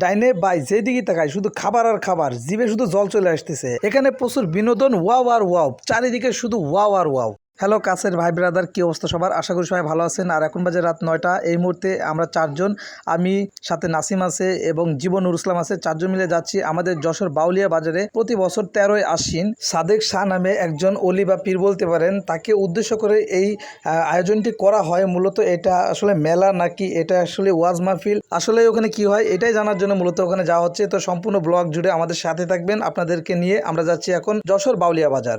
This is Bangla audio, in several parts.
ডাইনে বাই যেদিকে তাকায় শুধু খাবার আর খাবার, জিভে শুধু জল চলে আসতেছে। এখানে প্রচুর বিনোদন, ওয়াও আর ওয়াও, চারিদিকে শুধু ওয়াও আর ওয়াও। হ্যালো কাছের ভাই ব্রাদার, কি অবস্থা সবার? আশা করি সবাই ভালো আছেন। আর এখন বাজে রাত নয়টা। এই মুহূর্তে আমরা চারজন, আমি, সাথে নাসিম আছে এবং জীবনুর ইসলাম আছে। চারজন মিলে যাচ্ছি আমাদের যশোর বাউলিয়া বাজারে। প্রতি বছর তেরোই আশ্বিন সাদেক শাহ নামে একজন অলি বা পীর বলতে পারেন, তাকে উদ্দেশ্য করে এই আয়োজনটি করা হয়। মূলত এটা আসলে মেলা নাকি এটা আসলে ওয়াজ মাহফিল? আসলে ওখানে কি হয় এটাই জানার জন্য মূলত ওখানে যাওয়া হচ্ছে। তো সম্পূর্ণ ব্লগ জুড়ে আমাদের সাথে থাকবেন। আপনাদেরকে নিয়ে আমরা যাচ্ছি এখন যশোর বাউলিয়া বাজার।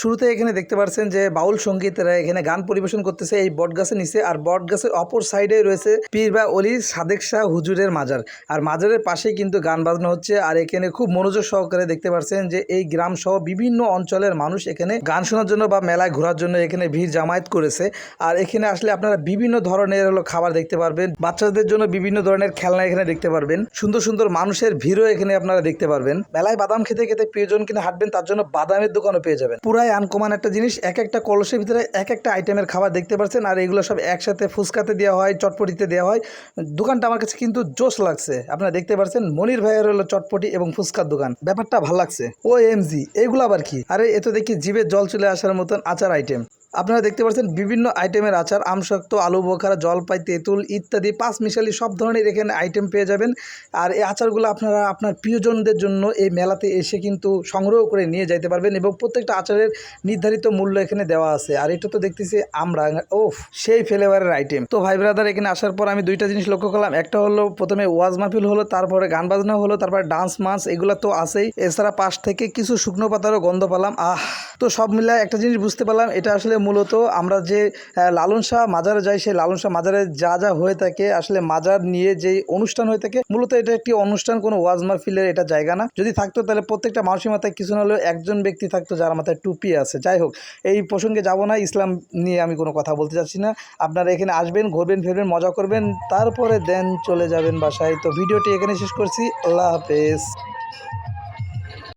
শুরুতে এখানে দেখতে পাচ্ছেন যে বাউল সঙ্গীতরা এখানে গান পরিবেশন করতেছে। এই বট গাছের নিচে আর বট গাছের অপর সাইডে রয়েছে পীর বা অলি সাদেক শাহ হুজুরের মাজার। আর মাজারের পাশেই কিন্তু গান বাজনা হচ্ছে। আর এখানে খুব মনোযোগ সহকারে দেখতে পাচ্ছেন যে এই গ্রাম সহ বিভিন্ন অঞ্চলের মানুষ এখানে গান শোনার জন্য বা মেলায় ঘোরার জন্য এখানে ভিড় জামায়াত করেছে। আর এখানে আসলে আপনারা বিভিন্ন ধরনের হলো খাবার দেখতে পারবেন। বাচ্চাদের জন্য বিভিন্ন ধরনের খেলনা এখানে দেখতে পারবেন। সুন্দর সুন্দর মানুষের ভিড়ও এখানে আপনারা দেখতে পারবেন। মেলায় বাদাম খেতে খেতে প্রিয়জন কিনে হাঁটবেন, তার জন্য বাদামের দোকানও পেয়ে যাবেন। পুরাই আনকমান একটা জিনিস। এক একটা কলসের ভিতরে এক একটা আইটেমের খাবার দেখতে পাচ্ছেন আর এগুলো সব একসাথে ফুচকাতে দেওয়া হয়, চটপটিতে দেওয়া হয়। দোকানটা আমার কাছে কিন্তু জোশ লাগছে। আপনারা দেখতে পাচ্ছেন মনির ভাইয়ের হলো চটপটি এবং ফুচকার দোকান। ব্যাপারটা ভালো লাগছে। ও এম জি এগুলো আবার কি? আরে, এ তো দেখি জিভে জল চলে আসার মতন আচার আইটেম আপনারা দেখতে পাচ্ছেন বিভিন্ন আইটেমের আচার, আমশক্ত, আলু, বোখারা, জলপাই, তেঁতুল ইত্যাদি, পাঁচ মিশালি সব ধরনের এখানে আইটেম পেয়ে যাবেন। আর এই আচারগুলো আপনারা আপনার প্রিয়জনদের জন্য এই মেলাতে এসে কিন্তু সংগ্রহ করে নিয়ে যাইতে পারবেন এবং প্রত্যেকটা আচারের নির্ধারিত মূল্য এখানে দেওয়া আছে। আর এটা তো দেখতেছি আমরা ওফ সেই ফ্লেভারের আইটেম তো ভাই ব্রাদার এখানে আসার পর আমি দুইটা জিনিস লক্ষ্য করলাম। একটা হলো প্রথমে ওয়াজ মাহফিল হলো, তারপরে গান বাজনা হলো, তারপরে ডান্স মাস এগুলো তো আছেই। এছাড়া পাশ থেকে কিছু শুকনো পাতারও গন্ধ পেলাম। আহ, তো সব মিলায় একটা জিনিস বুঝতে পারলাম, এটা আসলে মূলত আমরা যে লালন শাহ মাজারে যাই, সেই লালন শাহ মাজারে যা যা হয়ে থাকে, আসলে মাজার নিয়ে যে অনুষ্ঠান হয়ে থাকে, মূলত এটা একটি অনুষ্ঠান, কোনো ওয়াজ মাহফিলের এটা জায়গা না। যদি থাকতো তাহলে প্রত্যেকটা মানুষের মাথায় কিছু না হলেও একজন ব্যক্তি থাকতো যার মাথায় টুপি আছে। যাই হোক, এই প্রসঙ্গে যাব না, ইসলাম নিয়ে আমি কোনো কথা বলতে চাচ্ছি না। আপনারা এখানে আসবেন, ঘুরবেন, ফিরবেন, মজা করবেন, তারপরে দেন চলে যাবেন বাসায়। তো ভিডিওটি এখানে শেষ করছি, আল্লাহ হাফেজ।